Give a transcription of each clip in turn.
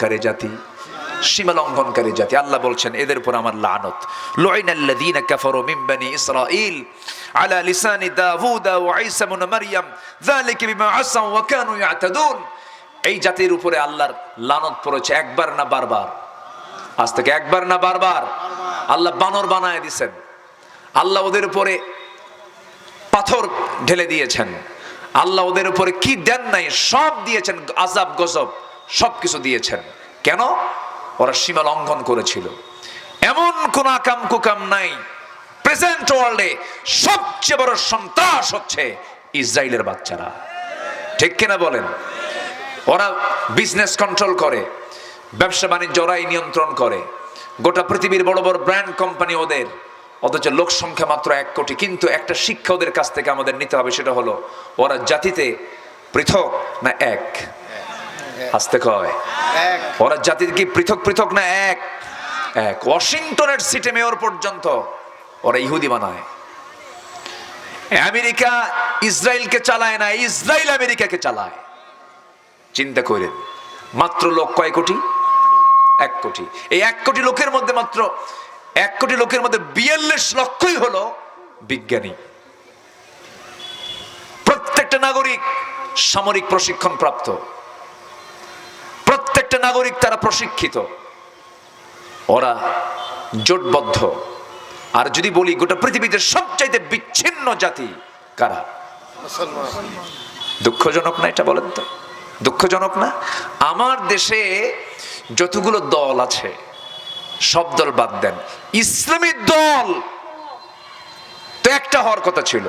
কারে জাতি, সীমা লঙ্ঘনকারী জাতি। আল্লাহ বলছেন, এদের উপর আমার লানত। লুইনাল্লাযীনা কাফারু মিন বানি ইসরাঈল আলা লিসানি দাউদ ওয়া ঈসা ইবনে মারইয়াম যালিকা বিমা আসাউ ওয়া কানু ইয়াতাদুন। এই জাতির উপরে আল্লাহর লানত পড়েছে একবার না বারবার। আজ থেকে একবার না বারবার। আল্লাহ বানর বানায় দিছেন। আল্লাহ ওদের উপরে পাথর ঢেলে দিয়েছেন। আল্লাহ ওদের উপরে কি দেন নাই, সব দিয়েছেন আজাব গজব। সব কিছু দিয়েছেন। কেন? ওরা সীমা লঙ্ঘন করেছিল। এমন কোন আকাম কুকাম নাই। প্রেজেন্ট ওয়ার্ল্ডে সবচেয়ে বড় সন্ত্রাস হচ্ছে ইসরায়েলের বাচ্চারা। ঠিক কিনা বলেন? ওরা বিজনেস কন্ট্রোল করে, ব্যবসা বাণিজ্য ওরাই নিয়ন্ত্রণ করে। গোটা পৃথিবীর বড় বড় ব্র্যান্ড কোম্পানি ওদের, অথচ লোক সংখ্যা মাত্র এক কোটি। কিন্তু একটা শিক্ষা ওদের কাছ থেকে আমাদের নিতে হবে, সেটা হলো ওরা জাতিতে পৃথক না এক? আসতে কয়। ওরা জাতির কি পৃথক পৃথক না এক? এক। ওয়াশিংটনের সিটি মেয়র পর্যন্ত ওরা ইহুদি বানায়। আমেরিকা ইসরায়েলকে চালায় না ইসরায়েল আমেরিকাকে চালায়। চিন্তা করেন মাত্র লোক কয় কোটি? এক কোটি। এই এক কোটি লোকের মধ্যে মাত্র এক কোটি লোকের মধ্যে বিয়াল্লিশ লক্ষই হলো বিজ্ঞানী। প্রত্যেকটা নাগরিক সামরিক প্রশিক্ষণ প্রাপ্ত। নাগরিক তারা প্রশিক্ষিত। ওরা জোটবদ্ধ। আর যদি বলি গোটা পৃথিবীতে সবচাইতে বিচ্ছিন্ন জাতি কারা? দুঃখজনক না এটা বলেন তো? দুঃখজনক না? আমার দেশে যতগুলো দল আছে, সব দল বাদ দেন। ইসলামী দল তো একটা হওয়ার কথা ছিল।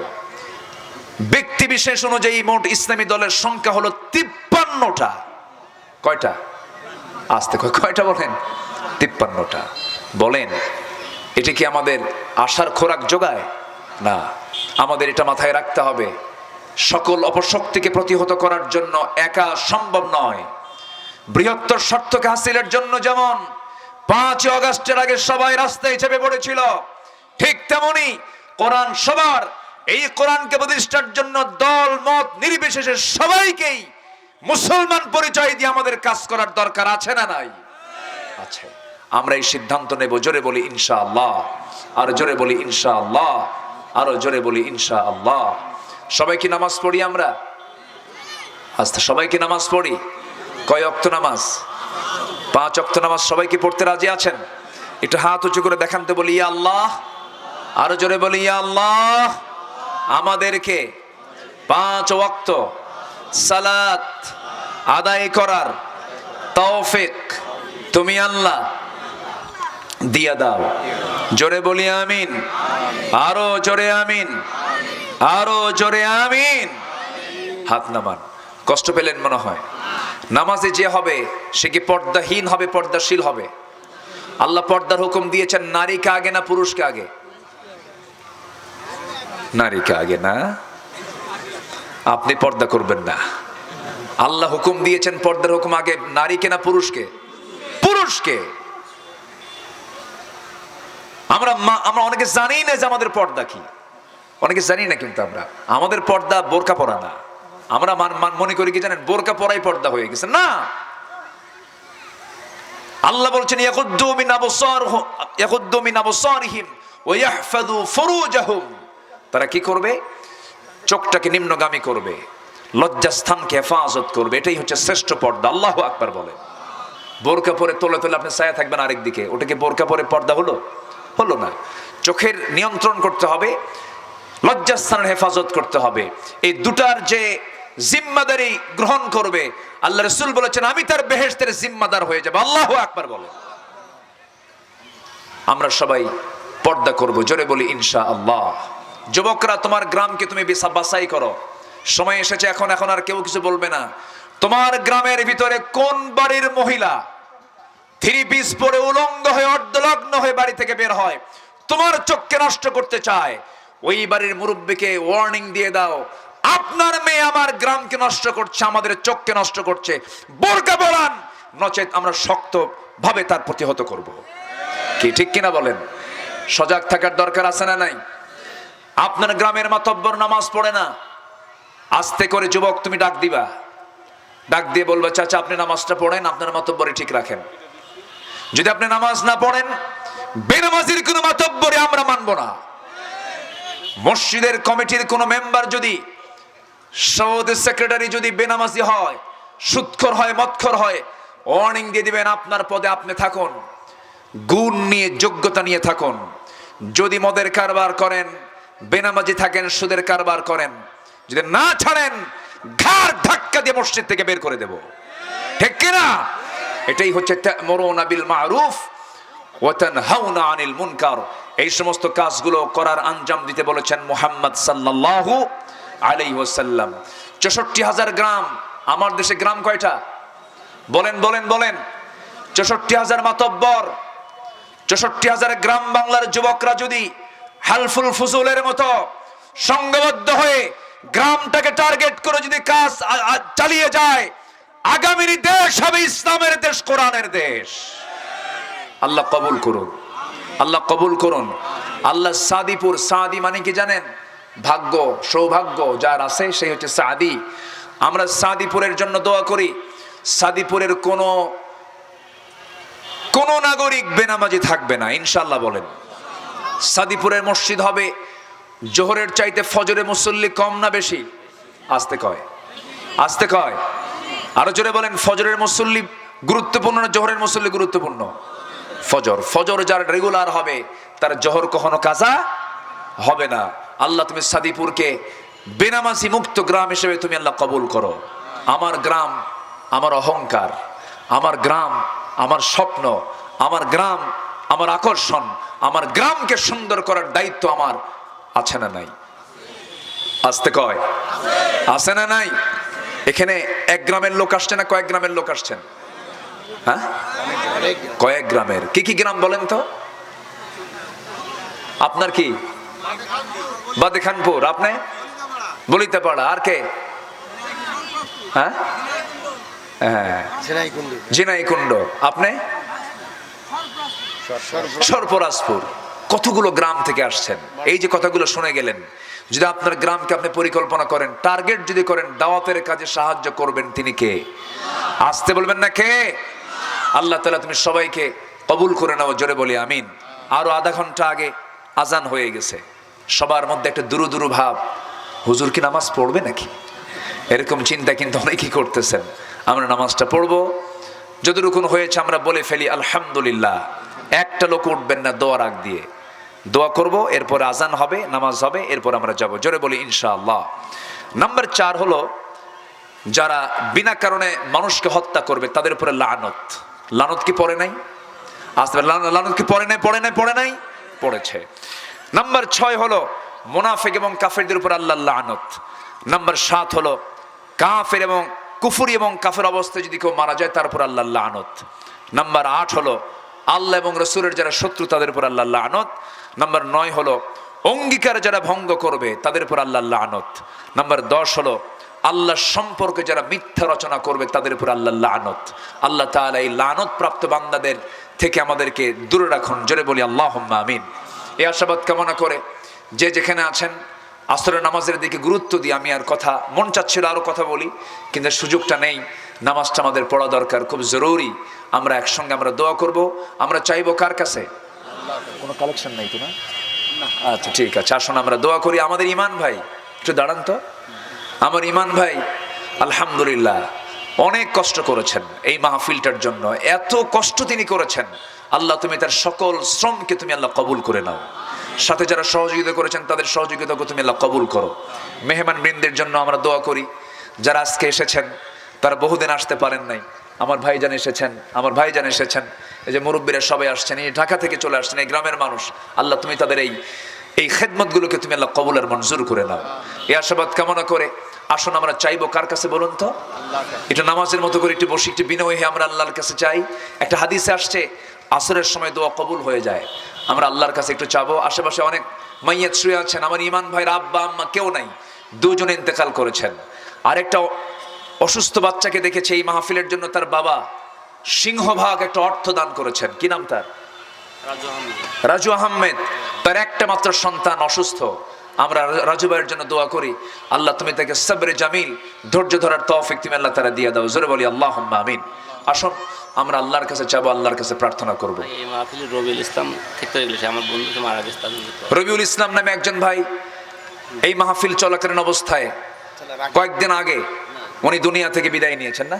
ব্যক্তি বিশেষ অনুযায়ী মোট ইসলামী দলের সংখ্যা হলো তিপ্পান্নটা। কয়টা? আসতে কয় কয়টা বলেন? তিপ্পান্নটা। বলেন, এটা কি আমাদের আশার খোরাক যোগায়? না, আমাদের এটা মাথায় রাখতে হবে। সকল অপশক্তিকে প্রতিহত করার জন্য একা সম্ভব নয়। বৃহত্তর স্বার্থকে হাসিলের জন্য যেমন পাঁচ অগস্টের আগে সবাই রাস্তায় চেপে পড়েছিল, ঠিক তেমনি কোরআন সবার। এই কোরআনকে প্রতিষ্ঠার জন্য দল, মত, নির্বিশেষে সবাইকেই মুসলমান পরিচয় দিয়ে আমাদের কাজ করার দরকার আছে না নাই? আছে। আমরা এই সিদ্ধান্ত নেব, জোরে বলি ইনশা আল্লাহ আর জোরে বলি ইনশা আল্লাহ আরও জোরে বলি ইনশা আল্লাহ সবাই কি নামাজ পড়ি আমরা? আচ্ছা সবাই কি নামাজ পড়ি? কয় অক্ত নামাজ? পাঁচ অক্ত নামাজ সবাই কি পড়তে রাজি আছেন? একটু হাত উঁচু করে দেখানতে বলি, ইয়া আল্লাহ। আরও জোরে বলি, ইয়া আল্লাহ। আমাদেরকে পাঁচ ওয়াক্ত সালাত আদায় করার তৌফিক তুমি আল্লাহ দিয়া দাও। জোরে বলি আমিন। আরও জোরে আমিন। আরও জোরে আমিন। হাত নামান। কষ্ট পেলেন মনে হয়। নামাজে যে হবে, সে কি পর্দাহীন হবে, পর্দাশীল হবে? আল্লাহ পর্দার হুকুম দিয়েছেন, নারীকে আগে না পুরুষকে আগে? নারীকে আগে না? আপনি পর্দা করবেন না। আল্লাহ হুকুম দিয়েছেন পর্দার হুকুম আগে নারীকে না পুরুষকে পুরুষকে আমরা আমরা অনেকে জানি না যে আমাদের পর্দা কি। অনেকে জানি না কিন্তু আমরা। আমাদের পর্দা বোরকা পরা না। আমরা মান- করি কি জানেন? বোরকা পরাই পর্দা হয়ে গেছে। না! আল্লাহ বলছেন ওয়া তারা কি করবে? চোখটাকে নিম্নগামী করবে, লজ্জাস্থানকে হেফাজত করবে, এটাই হচ্ছে শ্রেষ্ঠ পর্দা, আল্লাহ আকবার বলে। বোরকা পরে তোলে তোলে আপনি ছায়া থাকবেন আরেক দিকে ওটাকে বোরকা পরে পর্দা হলো? হলো না। চোখের নিয়ন্ত্রণ করতে হবে, লজ্জাস্থানের হেফাজত করতে হবে। এই দুটার যে জিম্মাদারি গ্রহণ করবে, আল্লাহ রসুল বলেছেন, আমি তার বেহেস্তের জিম্মাদার হয়ে যাব। আল্লাহ আকবার বলে। আমরা সবাই পর্দা করব, জোরে বলি ইনশা আল্লাহ যুবকরা, তোমার গ্রামকে তুমি বিসা- বাছাই করো। সময় এসেছে এখন এখন আর কেউ কিছু বলবে না। তোমার গ্রামের ভিতরে কোন বাড়ির মহিলা থ্রি পিস পরে উলঙ্গ হয়ে, অর্ধলগ্ন হয়ে বাড়ি থেকে বের হয়, তোমার চোখকে নষ্ট করতে চায়, ওই বাড়ির মুরব্বীকে ওয়ার্নিং দিয়ে দাও। আপনার মেয়ে আমার গ্রামকে নষ্ট করছে, আমাদের চোখকে নষ্ট করছে। বোরকা বলান নচেত আমরা শক্ত ভাবে তার প্রতিহত করব। কি ঠিক কিনা বলেন? সজাগ থাকার দরকার আছে না নাই? আপনার গ্রামের মাতব্বর নামাজ পড়ে না। আস্তে করে যুবক, তুমি ডাক দিবা। ডাক দিয়ে বলব, চাচা, আপনি নামাজটা পড়েন, আপনার মাতব্বরে ঠিক রাখেন। যদি আপনি নামাজ না পড়েন, বেনামাজির কোনো মাতব্বরে আমরা মানব না। মসজিদের কমিটির কোনো মেম্বার যদি সৌদের সেক্রেটারি যদি বেনামাজি হয়, সুৎখর হয়, মৎখর হয় ওয়ার্নিং দিয়ে দিবেন, আপনার পদে আপনি থাকুন। গুণ নিয়ে, যোগ্যতা নিয়ে থাকুন। যদি মদের কারবার করেন বেনামাজি থাকেন, সুদের কারবার করেন। যদি না ছাড়েন, ঘাড় ধাক্কা দিয়ে মসজিদ থেকে বের করে দেব। ঠিক কিনা? এটাই হচ্ছে মরোনা বিল মারুফ ওয়াতান হাউনা আনিল মুনকার। এই সমস্ত কাজগুলো করার আঞ্জাম দিতে বলেছেন মোহাম্মদ সাল্লাল্লাহু আলাইহি ওয়াসাল্লাম। চৌষট্টি হাজার গ্রাম, আমার দেশে গ্রাম কয়টা? বলেন বলেন বলেন। চৌষট্টি হাজার মাতব্বর, চৌষট্টি হাজার গ্রাম বাংলার যুবকরা যদি হালফুল ফুজুলের মতো সংঘবদ্ধ হয়ে গ্রামটাকে টার্গেট করে যদি কাজ চালিয়ে যায় আগামীর দেশ হবে ইসলামের দেশ, কোরআনের দেশ। আল্লাহ কবুল করুন। আল্লাহ কবুল করুন। আল্লাহ সাদিপুর সাদি মানে কি জানেন? ভাগ্য, সৌভাগ্য যার আছে সেই হচ্ছে সাদি। আমরা সাদিপুরের জন্য দোয়া করি। সাদিপুরের কোনো, কোন নাগরিক বেনামাজি থাকবে না ইনশাল্লাহ বলেন। সাদিপুরের মসজিদ হবে। জোহরের চাইতে ফজরে মুসল্লি কম না বেশি? আসতে কয়। আসতে কয়। আরও জোরে বলেন, ফজরের মুসল্লি গুরুত্বপূর্ণ না জোহরের মুসল্লি গুরুত্বপূর্ণ? ফজর। ফজর যার রেগুলার হবে, তার জোহর কখনো কাজা হবে না। আল্লাহ তুমি সাদিপুরকে বেনামাজি মুক্ত গ্রাম হিসেবে তুমি আল্লাহ কবুল করো। আমার গ্রাম আমার অহংকার, আমার গ্রাম আমার স্বপ্ন, আমার গ্রাম আমার আকর্ষণ আমার গ্রামকে সুন্দর করার দায়িত্ব আমার আছে না নাই? আসতে কয়। আছে না নাই? এখানে এক গ্রামের লোক আসছে না কয়েক গ্রামের লোক আসছেন? হ্যাঁ? কয়েক গ্রামের। কি কি গ্রাম বলেন তো? আপনার কি? বাদে খানপুর আপনি? বলিতে পাড়া আর কে? হ্যাঁ? হ্যাঁ। ঝিনাইকুণ্ডু। আপনি? সরপরাজপুর কতগুলো গ্রাম থেকে আসছেন? এই যে কথাগুলো শুনে গেলেন, যদি আপনার গ্রামকে আপনি পরিকল্পনা করেন, টার্গেট যদি করেন, দাওয়াতের কাজে সাহায্য করবেন তিনি কে? আসতে বলবেন না কে? আল্লাহ তালা তুমি সবাইকে কবুল করে নাও, জোরে বলি, আমিন। আরও আধা ঘণ্টা আগে আজান হয়ে গেছে। সবার মধ্যে একটা দুরু দুরু ভাব। হুজুর কি নামাজ পড়বে নাকি? এরকম চিন্তা কিন্তু অনেকেই করতেছেন। আমরা নামাজটা পড়ব। যতটুকু হয়েছে আমরা বলে ফেলি, আলহামদুলিল্লাহ। একটা লোক উঠবেন না দোয়ার আগ দিয়ে। দোয়া করব, এরপর আজান হবে, নামাজ হবে, এরপর আমরা যাব। জোরে বলি, ইনশাআল্লাহ। নাম্বার চার হলো, যারা বিনা কারণে মানুষকে হত্যা করবে, তাদের উপরে লানত। লানত কি পড়ে নাই? আসতে লানত কি পড়ে নাই পড়ে নাই পড়ে নাই? পড়েছে। নাম্বার ছয় হলো, মোনাফেক এবং কাফেরদের উপর আল্লাহ লানত। নাম্বার সাত হলো, কাফের এবং কুফুরি এবং কাফের অবস্থায় যদি কেউ মারা যায়, তার উপর আল্লাহ লানত। নাম্বার আট হলো আল্লাহ এবং রসুলের যারা শত্রু, তাদের উপর আল্লাহ লানত। নাম্বার নয় হলো, অঙ্গীকার যারা ভঙ্গ করবে, তাদের উপর আল্লাহ লানত। নাম্বার দশ হলো আল্লাহ সম্পর্কে যারা মিথ্যা রচনা করবে, তাদের উপর আল্লাহ লানত। আল্লাহ তাআলা এই লানত প্রাপ্ত বান্দাদের থেকে আমাদেরকে দূরে রাখুন। জোরে বলি আল্লাহ আমিন। এই আশাবাদ কামনা করে যে যেখানে আছেন, আসরের নামাজের দিকে গুরুত্ব দিই আমি আর কথা, মন চাচ্ছিল আরও কথা বলি, কিন্তু সুযোগটা নেই। নামাজটা আমাদের পড়া দরকার খুব জরুরি। আমরা একসঙ্গে আমরা দোয়া করব। আমরা চাইব কার কাছে? কোনো কালেকশন নেই তো না। আচ্ছা ঠিক আছে। আসুন আমরা দোয়া করি। আমাদের ইমান ভাই একটু দাঁড়ান তো। আমার ইমান ভাই আলহামদুলিল্লাহ অনেক কষ্ট করেছেন এই মাহফিলটার জন্য। এত কষ্ট তিনি করেছেন। আল্লাহ তুমি তার সকল শ্রমকে তুমি আল্লাহ কবুল করে নাও। সাথে যারা সহযোগিতা করেছেন তাদের সহযোগিতাকে তুমি আল্লাহ কবুল করো। মেহমান বৃন্দের জন্য আমরা দোয়া করি। যারা আজকে এসেছেন তারা বহুদিন আসতে পারেন নাই। আমার ভাই ভাইজান এসেছেন, আমার ভাই ভাইজান এসেছেন। এই যে মুরব্বীরা সবাই আসছেন, এই ঢাকা থেকে চলে আসছেন, এই গ্রামের মানুষ। আল্লাহ, তুমি তাদের এই এই খেদমতগুলোকে তুমি আল্লাহ কবুল আর মঞ্জুর করে নাও। এই আশাবাদ কামনা করে আসুন আমরা চাইব কার কাছে বলুন তো? এটা নামাজের মতো করে একটু বসে, একটু বিনয় হয়ে আমরা আল্লাহর কাছে চাই। একটা হাদিসে আসছে, আসরের সময় দোয়া কবুল হয়ে যায়। আমরা আল্লাহর কাছে একটু চাবো। আশেপাশে অনেক মাইয়াত শুয়ে আছেন। আমার ইমান ভাইয়ের আব্বা, আম্মা কেউ নাই। দুজন ইন্তেকাল করেছেন। আরেকটা অসুস্থ বাচ্চাকে দেখেছে এই মাহফিলের জন্য তার বাবা সিংহভাগ একটা অর্থ দান করেছেন। কি নাম তার? রাজু আহমেদ। তার একটা মাত্র সন্তান অসুস্থ। আমরা রাজু ভাইয়ের জন্য দোয়া করি। আল্লাহ তুমি তাকে সবরে জামিল ধৈর্য ধরার তৌফিক তুমি আল্লাহ তারা দিয়ে দাও। জোরে বলি আল্লাহ আমিন। আসুন আমরা আল্লাহর কাছে চাবো আল্লাহর কাছে প্রার্থনা করব। রবিউল ইসলাম আমার বন্ধু মারা গেছে। রবিউল ইসলাম নামে একজন ভাই এই মাহফিল চলাকালীন অবস্থায় কয়েকদিন আগে উনি দুনিয়া থেকে বিদায় নিয়েছেন না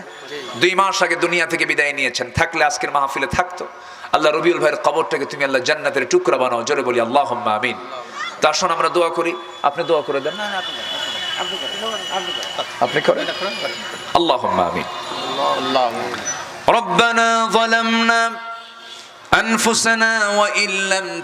দুই মাস আগে দুনিয়া থেকে বিদায় নিয়েছেন থাকলে আজকের মাহফিলে থাকতো আল্লাহ রবিউল ভাইয়ের কবরটাকে তুমি আল্লাহ জান্নাতের টুকরা বানাও জোরে বলি আল্লাহ আমিন তা আসুন আমরা দোয়া করি আপনি দোয়া করে দেন আপনি করেন আল্লাহ আমিন ربنا ظلمنا أنفسنا وإن لم